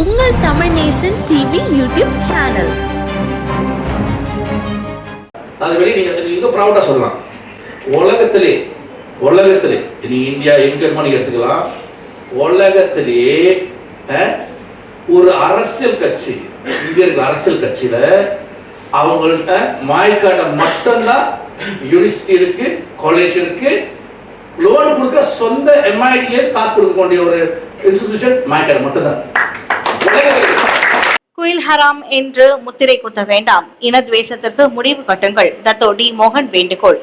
உங்கள் Tamil Nesan TV YouTube channel. அது வெளியே நீங்க நீங்க ப்ரௌடா சொல்லலாம். உலகத்திலே உலகத்திலே நீங்கள் இந்தியா எங்க இருமா எடுத்துக்கலாம். உலகத்திலே ஒரு அரசியல் கட்சி இந்தியர்கள் அரசியல் கட்சியில அவங்கள்ட்ட மாய்க்காட மட்டும்தான் யூனிவர்சிட்டி இருக்கு காலேஜ் இருக்கு. லோன் கொடுக்க சொந்த எம்ஐடிலே காசு கொடுக்கக்கூடிய ஒரு இன்ஸ்டிடியூஷன் மாய்க்காடு மட்டும்தான். குயில் ஹராம் என்று முத்திரை குத்த வேண்டாம். இனத்வேஷத்திற்கு முடிவு கட்டுங்கள். டத்தோ டி மோகன் வேண்டுகோள்.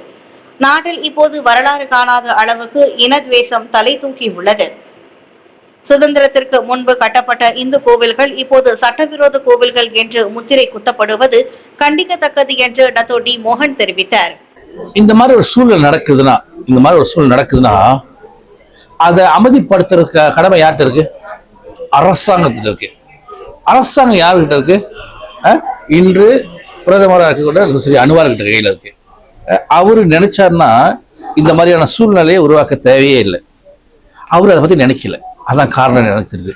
நாட்டில் இப்போது வரலாறு காணாத அளவுக்கு இனத்வேஷம் தலை தூக்கி உள்ளது. சுதந்திரத்திற்கு முன்பு கட்டப்பட்ட இந்து கோவில்கள் இப்போது சட்டவிரோத கோவில்கள் என்று முத்திரை குத்தப்படுவது கண்டிக்கத்தக்கது என்று டத்தோ டி மோகன் தெரிவித்தார். இந்த மாதிரி ஒரு சூழல் நடக்குதுன்னா இந்த மாதிரி ஒரு சூழல் நடக்குதுன்னா அதை அமைதிப்படுத்துறதுக்கு கடமை யார்கிட்ட இருக்கு? அரசாங்கத்திட்ட இருக்கு. அரசாங்கம் யாருக்கிட்ட இருக்கு? இன்று பிரதமராக இருக்கக்கூட சரி அனுவார்கிட்ட கையில் இருக்கு. அவர் நினைச்சாருன்னா இந்த மாதிரியான சூழ்நிலையை உருவாக்க தேவையே இல்லை. அவர் அதை பற்றி நினைக்கல. அதான் காரணம் எனக்கு தெரியுது.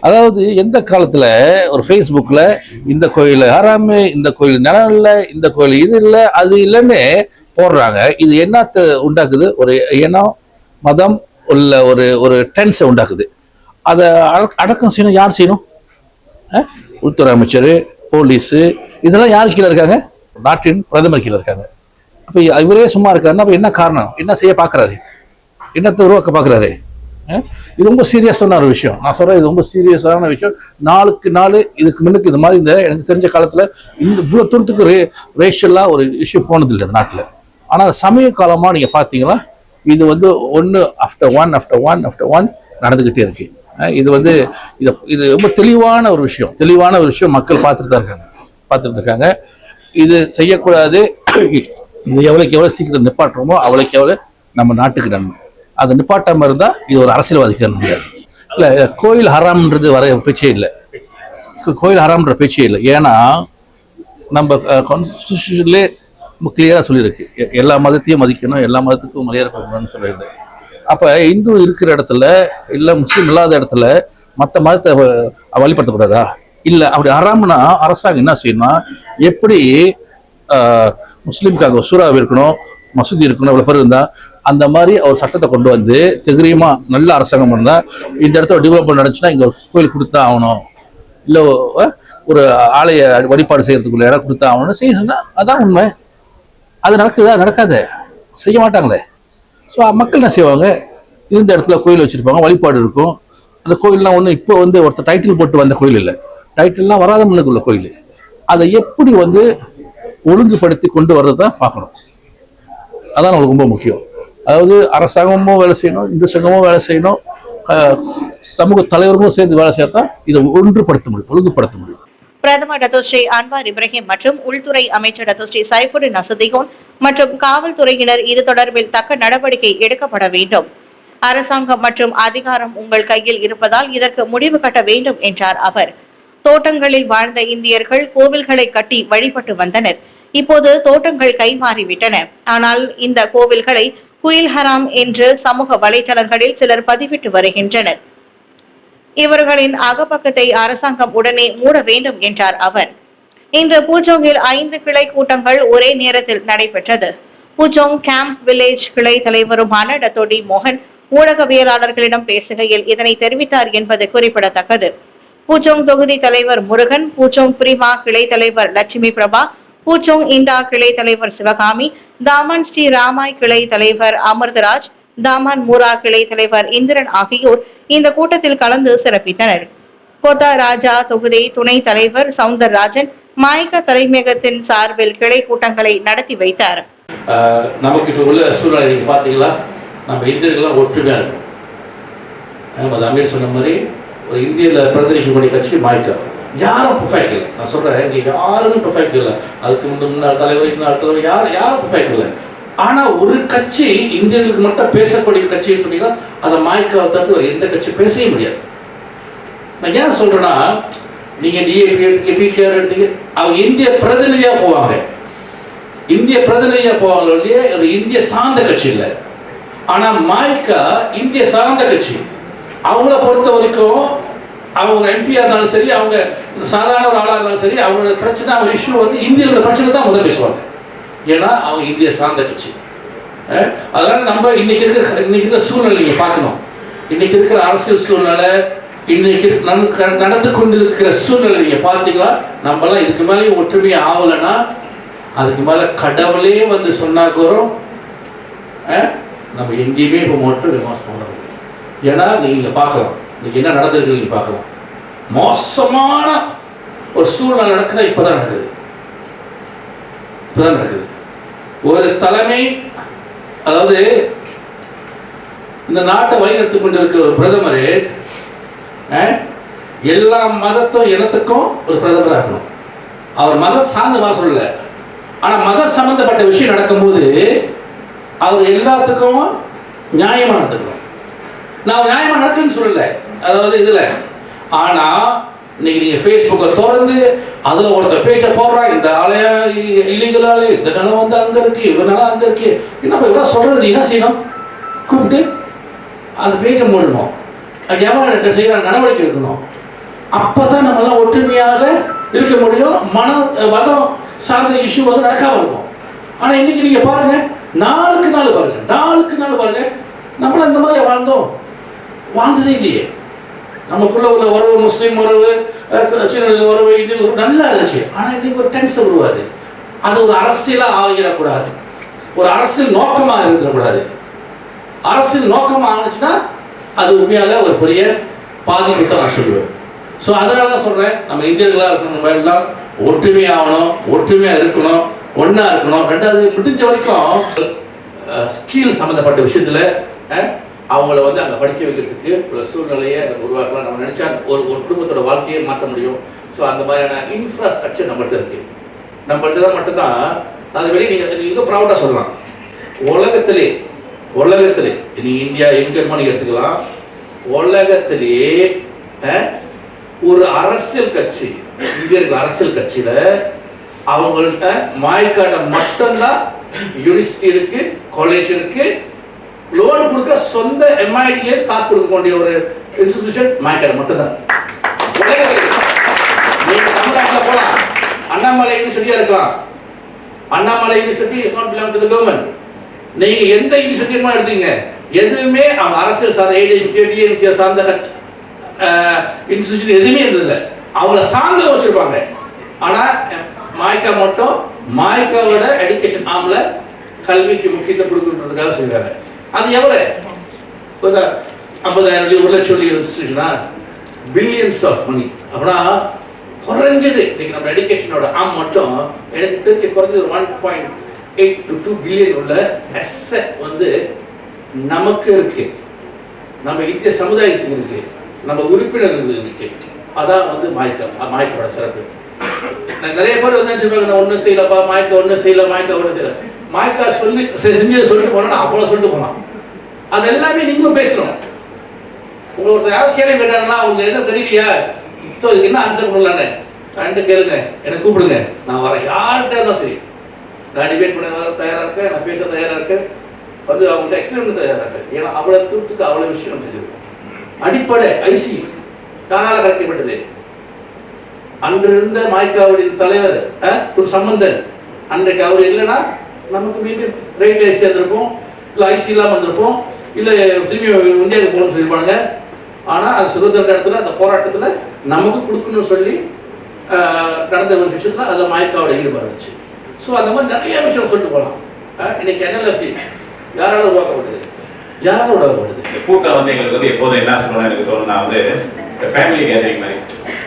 அதாவது எந்த காலத்தில் ஒரு ஃபேஸ்புக்கில் இந்த கோயில் ஹராமு இந்த கோயில் நிலம் இல்லை இந்த கோயில் இது இல்லை அது இல்லைன்னு போடுறாங்க. இது என்னத்தை உண்டாக்குது? ஒரு இனம் மதம் உள்ள ஒரு ஒரு டென்ஸை உண்டாக்குது. அதை அடக்- அடக்கம் செய்யணும் யார் செய்யணும்? உள்துறை அமைச்சர் போலீஸு இதெல்லாம் யார் கீழே இருக்காங்க? நாட்டின் பிரதமர் கீழே இருக்காங்க. அப்போ இவரே சும்மா இருக்காருன்னா அப்போ என்ன காரணம்? என்ன செய்ய பார்க்குறாரு என்னத்தை உருவாக்க பார்க்குறாரு இது ரொம்ப சீரியஸான ஒரு விஷயம். நான் சொல்கிறேன் இது ரொம்ப சீரியஸான விஷயம். நாளுக்கு நாள் இதுக்கு முன்னுக்கு இது மாதிரி இந்த எனக்கு தெரிஞ்ச காலத்தில் இந்த இவ்வளோ தூரத்துக்கு ரே ரேஷியலாக ஒரு விஷயம் போனதில்லை இந்த நாட்டில். ஆனால் சமய காலமாக நீங்கள் பார்த்தீங்கன்னா இது வந்து ஒன்று after one after one after one நடந்துக்கிட்டே இருக்குது இது வந்து இது இது ரொம்ப தெளிவான ஒரு விஷயம். தெளிவான ஒரு விஷயம் மக்கள் பார்த்துட்டு தான் இருக்காங்க. பார்த்துட்டு இருக்காங்க. இது செய்யக்கூடாது. இது எவ்வளோக்கு எவ்வளோ சீக்கிரம் நிப்பாட்டுறோமோ அவ்வளோக்கு எவ்வளோ நம்ம நாட்டுக்கு நன்மை. அதை நிப்பாட்டாமல் இருந்தால் இது ஒரு அரசியல்வாதிக்கு முடியாது இல்லை கோயில் ஹராம்ன்றது வர பேச்சே இல்லை. கோயில் ஹராம்ன்ற பேச்சே இல்லை. ஏன்னா நம்ம கான்ஸ்டியூஷன்லேயே கிளியராக சொல்லியிருக்கு. எ- எல்லா மதத்தையும் மதிக்கணும் எல்லா மதத்துக்கும் மரியாதை கொடுக்கணும்னு சொல்லியிருக்கு. அப்போ இந்து இருக்கிற இடத்துல இல்லை முஸ்லீம் இல்லாத இடத்துல மற்ற மதத்தை வழிபடுத்தக்கூடாதா இல்லை அப்படி ஹராம்னா அரசாங்கம் என்ன செய்யணும்னா எப்படி முஸ்லீம்காக சூறாவை இருக்கணும் மசூதி இருக்கணும் இவ்வளோ பேர் இருந்தால் அந்த மாதிரி அவர் சட்டத்தை கொண்டு வந்து திகிரியமா நல்ல அரசாங்கம் இருந்தால் இந்த இடத்துல டெவலப்மெண்ட் நடந்துச்சுன்னா இங்கே கோயில் கொடுத்தா ஆகணும். இல்லை ஒரு ஆலய வழிபாடு செய்யறதுக்குள்ள இடம் கொடுத்தா ஆகணும்னு செய்ய சொன்னால் அதான் உண்மை. அது நடக்குதா நடக்காது. செய்ய மாட்டாங்களே. ஸோ மக்கள் என்ன செய்வாங்க? இருந்த இடத்துல கோயில் வச்சுருப்பாங்க வழிபாடு இருக்கும். அந்த கோயில்லாம் ஒன்றும் இப்போ வந்து ஒருத்தர் டைட்டில் போட்டு வந்த கோயில் இல்லை. டைட்டில்லாம் வராத முன்னுக்குள்ள கோயில். அதை எப்படி வந்து ஒழுங்குபடுத்தி கொண்டு வர்றது தான் பார்க்கணும். அதான் நம்மளுக்கு ரொம்ப முக்கியம். அதாவது அரசாங்கமும் வேலை செய்யணும் இந்து சங்கமும் வேலை செய்யணும். சமூக தலைவர்களும் சேர்ந்து வேலை செய்யத்தான் இதை ஒன்றுபடுத்த முடியும் ஒழுங்குபடுத்த முடியும். பிரதமர் டத்தோஸ்ரீ அன்வார் இப்ராஹிம் மற்றும் உள்துறை அமைச்சர் டத்தோஸ்ரீ சைஃபுடின் அசதிகோன் மற்றும் காவல்துறையினர் இது தொடர்பில் தக்க நடவடிக்கை எடுக்கப்பட வேண்டும். அரசாங்கம் மற்றும் அதிகாரம் உங்கள் கையில் இருப்பதால் இதற்கு முடிவு கட்ட வேண்டும் என்றார் அவர். தோட்டங்களில் வாழ்ந்த இந்தியர்கள் கோவில்களை கட்டி வழிபட்டு வந்தனர். இப்போது தோட்டங்கள் கைமாறிவிட்டன. ஆனால் இந்த கோவில்களை குயில் ஹராம் என்று சமூக வலைதளங்களில் சிலர் பதிவிட்டு வருகின்றனர். இவர்களின் அகப்பக்கத்தை அரசாங்கம் உடனே மூட வேண்டும் என்றார் அவர். இன்று பூஜோங்கில் ஐந்து கிளை கூட்டங்கள் ஒரே நேரத்தில் நடைபெற்றது. பூஜோங் கேம்ப் வில்லேஜ் கிளை தலைவருமான டத்தோடி மோகன் ஊடகவியலாளர்களிடம் பேசுகையில் இதனை தெரிவித்தார் என்பது குறிப்பிடத்தக்கது. பூச்சோங் தொகுதி தலைவர் முருகன் பூச்சோங் பிரிமா கிளை தலைவர் லட்சுமி பிரபா பூச்சோங் இண்டா கிளை தலைவர் சிவகாமி தாமன் ஸ்ரீ ராமாய் கிளை தலைவர் அமிர்தராஜ் தாமான் மூரா கிளை தலைவர் இந்திரன் ஆகியோர் இந்த கூட்டத்தில் கலந்து சிறப்பித்தனர். கோத்தா ராஜா தொகுதி துணை தலைவர் சவுந்தரராஜன் மாய்கா தலைமையகத்தின் சார்பில் கிளை கூட்டங்களை நடத்தி வைத்தார். நமக்கு இப்போ உள்ள சூழ்நிலை நீங்கள் பார்த்தீங்களா நம்ம இந்தியர்கள்லாம் ஒற்றுமையாக இருக்கும் நம்ம அமீர் சொன்ன மாதிரி ஒரு இந்தியாவில் பிரதிநிதிக்கக்கூடிய கட்சி மாய்க்கா யாரும் பர்ஃபெக்ட் இல்லை நான் சொல்கிறேன் இங்கே யாரும் பர்ஃபெக்ட் இல்லை. அதுக்கு முன்னாள் தலைவர் இன்னொரு தலைவர் யார் யாரும் பர்ஃபெக்ட் இல்லை. ஆனால் ஒரு கட்சி இந்தியர்களுக்கு மட்டும் பேசக்கூடிய கட்சின்னு சொன்னீங்கன்னா அதை மாய்க்காவை தவிர்த்து எந்த கட்சி பேசவே முடியாது. நான் ஏன் சொல்கிறேன்னா நீங்கள் டிஏபி எடுத்தீங்க பிகேஆர் எடுத்தீங்க அவங்க இந்திய பிரதிநிதியாக போவாங்க. இந்திய பிரதிநிதியா போவாங்க இல்லையே ஒரு இந்திய சார்ந்த கட்சி இல்லை. ஆனா மாய்க்கா இந்திய சார்ந்த கட்சி. அவங்கள பொறுத்த வரைக்கும் அவங்க எம்பியாக இருந்தாலும் சரி அவங்க சாதாரண ஒரு ஆளாக இருந்தாலும் சரி அவங்களோட பிரச்சனை அவங்க இஷ்யூ வந்து இந்தியர்களோட பிரச்சனை தான் முதல் பேசுவாங்க. ஏன்னா அவங்க இந்திய சார்ந்த கட்சி. அதனால் நம்ம இன்னைக்கு இருக்கிற இன்னைக்கு இருக்கிற சூழ்நிலையை பார்க்கணும். இன்னைக்கு இருக்கிற அரசியல் சூழ்நிலை இன்னைக்கு நம் நடந்து கொண்டிருக்கிற சூழ்நிலை நீங்கள் பார்த்தீங்களா? நம்மலாம் இதுக்கு மேலேயும் ஒற்றுமையை ஆகலைன்னா அதுக்கு மேலே கடவுளே வந்து சொன்னா கூட நம்ம எங்கேயுமே இப்போ மட்டும் விமர்சனம் பண்ண முடியும் ஏன்னா நீங்கள் பார்க்கலாம். இன்னைக்கு என்ன நடந்திருக்கு நீங்கள் பார்க்கலாம். மோசமான ஒரு சூழ்நிலை நடக்குதா? இப்பதான் நடக்குது. இப்பதான் நடக்குது. ஒரு தலைமை அதாவது இந்த நாட்டை வழிநடத்தி கொண்டிருக்கிற ஒரு பிரதமர் எல்லா மதத்தும் இனத்துக்கும் ஒரு பிரதமராக இருக்கணும். அவர் மத சார்ந்த வர சொல்லல. மத சம்பந்தப்பட்ட விஷயம் நடக்கும்போது அவர் எல்லாத்துக்கும் நியாயமாக நடந்துக்கணும். நான் நியாயமாக நடக்குன்னு சொல்லலை. அதாவது இதில் ஆனால் இன்னைக்கு நீங்கள் ஃபேஸ்புக்கை திறந்து அதில் ஒருத்தர் பேச்சை போடுறான் இந்த ஆளே இல்லீகல் இந்த நிலம் வந்து அங்கே இருக்கு இவ நிலம் அங்கே இருக்கு. என்ன இவ்வளோ சொல்கிறது நீ என்ன செய்யணும்? கூப்பிட்டு அந்த பேஜை மூடணும். அது எவன் நடவடிக்கை எடுக்கணும்? அப்போ தான் நம்மளாம் ஒற்றுமையாக இருக்க முடியும். மன மதம் சார்ந்த இஷ்யூ வந்து நடக்காமல் இருக்கும். ஆனால் இன்னைக்கு நீங்கள் பாருங்க நாளுக்கு நாள் பாருங்கள் நாளுக்கு நாள் பாருங்கள் நம்மளாம் இந்த மாதிரி வாழ்ந்தோம். வாழ்ந்ததே இல்லையே. நமக்குள்ள உள்ள உறவு முஸ்லீம் உறவு அஹ், உறவு இதில் ஒரு நல்லா இருந்துச்சு. ஆனால் இன்னைக்கு ஒரு டென்ஷன் உருவாது அது ஒரு அரசியலாக ஆகிடக்கூடாது. ஒரு அரசியல் நோக்கமாக இருந்துடக்கூடாது. அரசியல் நோக்கமாக இருந்துச்சுன்னா அது உண்மையாக ஒரு பெரிய பாதிப்பு தான் நான் சொல்லுவேன். ஸோ அதனால தான் சொல்கிறேன் நம்ம இந்தியர்களாக இருக்கணும் நம்ம எல்லாம் ஒற்றுமையாகணும் ஒற்றுமையாக இருக்கணும் ஒன்றா இருக்கணும். ரெண்டாவது முடிஞ்ச வரைக்கும் ஸ்கில் சம்மந்தப்பட்ட விஷயத்தில் அவங்கள வந்து அங்கே படிக்க வைக்கிறதுக்கு ஒரு சூழ்நிலையை நம்ம உருவாக்கலாம். நம்ம நினச்சா ஒரு ஒரு குடும்பத்தோட வாழ்க்கையை மாற்ற முடியும். ஸோ அந்த மாதிரியான இன்ஃப்ராஸ்ட்ரக்சர் நம்மள்ட்ட இருக்குது நம்மள்ட்ட தான் மட்டும்தான். அது வெளியே நீங்கள் நீங்கள் இன்னும் ப்ரௌடாக சொல்லலாம். உலகத்திலே உலகத்திலே நீ இந்தியா எங்கே இருமா எடுத்துக்கலாம். உலகத்திலே ஒரு அரசியல் கட்சி இந்தியர்கள் அரசியல் கட்சியில் அவங்கள்ட்ட மாய்க்காட்டை மட்டும்தான் யூனிவர்சிட்டி இருக்குது காலேஜ் இருக்குது லோன் கொடுக்க சொந்த எம்ஐடிலே காசு கொடுக்கக்கூடிய ஒரு இன்ஸ்டிடியூஷன் மாய்க்காடு மட்டும்தான். நீங்க தமிழ்நாட்டில் போலாம். அண்ணாமலை யூனிவர்சிட்டியா இருக்கலாம். Annamalai university is not belong to the government நீங்க எந்த யூனிவர்சிட்டியுமா எடுத்தீங்க எதுவுமே அவங்க அரசியல் சார்ந்த ஏடிஎம்கே டிஎம்கே சார்ந்த இன்ஸ்டிடியூஷன் எதுவுமே இருந்ததில்லை. அவங்கள சார்ந்து வச்சிருப்பாங்க. ஆனா மாய்க்கா மட்டும் மாய்க்காவோட எஜுகேஷன் ஆம்ல கல்விக்கு முக்கியத்துவம் கொடுக்கணுன்றதுக்காக செய்கிறாங்க அது எவ்வளவு? ஒரு ஐம்பதாயிரம் வெள்ளி, ஒரு லட்சம் வெள்ளி பில்லியன்ஸ் ஆஃப் மணி அப்படின்னா குறைஞ்சது. இன்னைக்கு நம்ம எடுக்கேஷனோட ஆம் மட்டும் எனக்கு தெரிஞ்சு குறைஞ்சது ஒரு one point eight to two billion உள்ள அசட் வந்து நமக்கு இருக்கு. நம்ம இந்திய சமுதாயத்துக்கு இருக்கு. நம்ம உறுப்பினர்களுக்கு இருக்கு. அதான் வந்து மாய்க்கம் மாய்க்கோட சிறப்பு. நான் நிறைய பேர் வந்து சொல்றாங்க நான் ஒன்றும் செய்யலப்பா மாய்க்கா ஒன்றும் செய்யல மாய்க்க ஒன்றும் செய்யல. மாய்க்கா சொல்லி செஞ்சு சொல்லிட்டு போனா நான் அவ்வளோ சொல்லிட்டு போனான் அது எல்லாமே நீங்களும் பேசணும். உங்களுக்கு ஒருத்தர் யாரும் கேள்வி கேட்டாங்கன்னா அவங்க எதுவும் தெரியலையா? இப்போ இதுக்கு என்ன ஆன்சர் பண்ணலான்னு ரெண்டு கேளுங்க. என்னை கூப்பிடுங்க. நான் வரேன் யார்கிட்ட இருந்தாலும் சரி. நான் டிபேட் பண்ண தயாராக இருக்கேன். நான் பேச தயாராக இருக்கேன். வந்து அவங்கள்ட்ட எக்ஸ்பிளைன் பண்ண தயாராக இருக்கேன். ஏன்னா அவ்வளோ தூரத்துக்கு அவ்வளோ விஷயம் நம்ம அடிப்படை ஐசி யாரால கலைக்கப்பட்டது அன்றிருந்த மாய்க்காவுடைய தலைவர் ஒரு சம்பந்தன். அன்றைக்கு அவர் இல்லைன்னா நமக்கு மீண்டும் ரேட் ஐசி இருந்திருப்போம் இல்லை ஐசி இல்லாமல் இருந்திருப்போம் இல்லை திரும்பி இந்தியாவுக்கு போகணும்னு சொல்லியிருப்பாங்க ஆனால் அந்த சுதந்திர இடத்துல அந்த போராட்டத்தில் நமக்கு கொடுக்கணும்னு சொல்லி நடந்த ஒரு விஷயத்தில் அதில் மாய்க்காவோட ஈடுபாடு இருந்துச்சு. ஸோ அந்த மாதிரி நிறைய விஷயம் சொல்லிட்டு போகலாம் இன்னைக்கு என்எல்எஃப்சி யாரால உருவாக்கப்படுது யாரால உருவாக்கப்படுது இந்த கூட்டம் வந்து எங்களுக்கு வந்து எப்போதும் என்ன சொல்லணும்னு எனக்கு தோணுனா வந்து ஃபேமிலி கேதரிங் மாதிரி.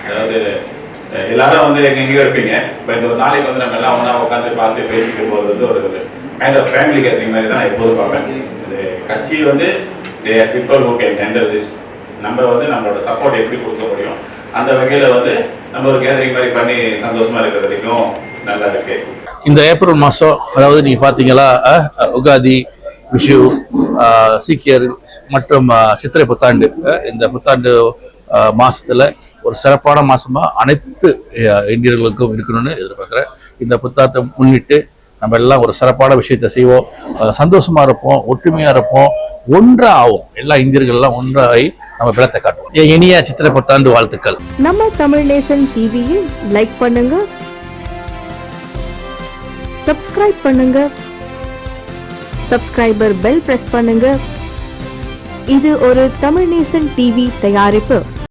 அதாவது எல்லாரும் வந்து எங்க எங்கேயோ இருப்பீங்க. இப்போ இந்த ஒரு நாளைக்கு வந்து நம்ம எல்லாம் ஒன்றா உட்காந்து பார்த்து பேசிட்டு போகிறது வந்து ஒரு கைண்ட் ஆஃப் ஃபேமிலி கேதரிங் மாதிரி தான் நான் எப்போதும் பார்ப்பேன். இது கட்சி வந்து the people who can handle this நம்ம வந்து நம்மளோட சப்போர்ட் எப்படி கொடுக்க முடியும்? அந்த வகையில் வந்து நம்ம ஒரு கேதரிங் மாதிரி பண்ணி சந்தோஷமா இருக்கிறது வரைக்கும் நல்லா இருக்கு. இந்த ஏப்ரல் மாதம் அதாவது நீங்கள் பார்த்தீங்களா உகாதி விஷு சீக்கியர் மற்றும் சித்திரை புத்தாண்டு இந்த புத்தாண்டு அஹ், மாசத்துல ஒரு சிறப்பான மாசமா அனைத்து இந்தியர்களுக்கும் இருக்கணும்னு எதிர்பார்க்குறேன். இந்த புத்தாண்டை முன்னிட்டு நம்ம எல்லாம் ஒரு சிறப்பான விஷயத்தை செய்வோம். சந்தோஷமா இருப்போம் ஒற்றுமையா இருப்போம் ஒன்றா ஆகும் எல்லா இந்தியர்கள்லாம் ஒன்றாகி நம்ம பிளத்தை காட்டுவோம். இனிய சித்திரை பத்தாண்டு வாழ்த்துக்கள். நம்ம தமிழ் நேசன் டிவியை லைக் பண்ணுங்க. சப்ஸ்கிரைப் பண்ணுங்க. சப்ஸ்கிரைபர் பெல் பிரஸ் பண்ணுங்க. இது ஒரு தமிழ் நேசன் டிவி தயாரிப்பு.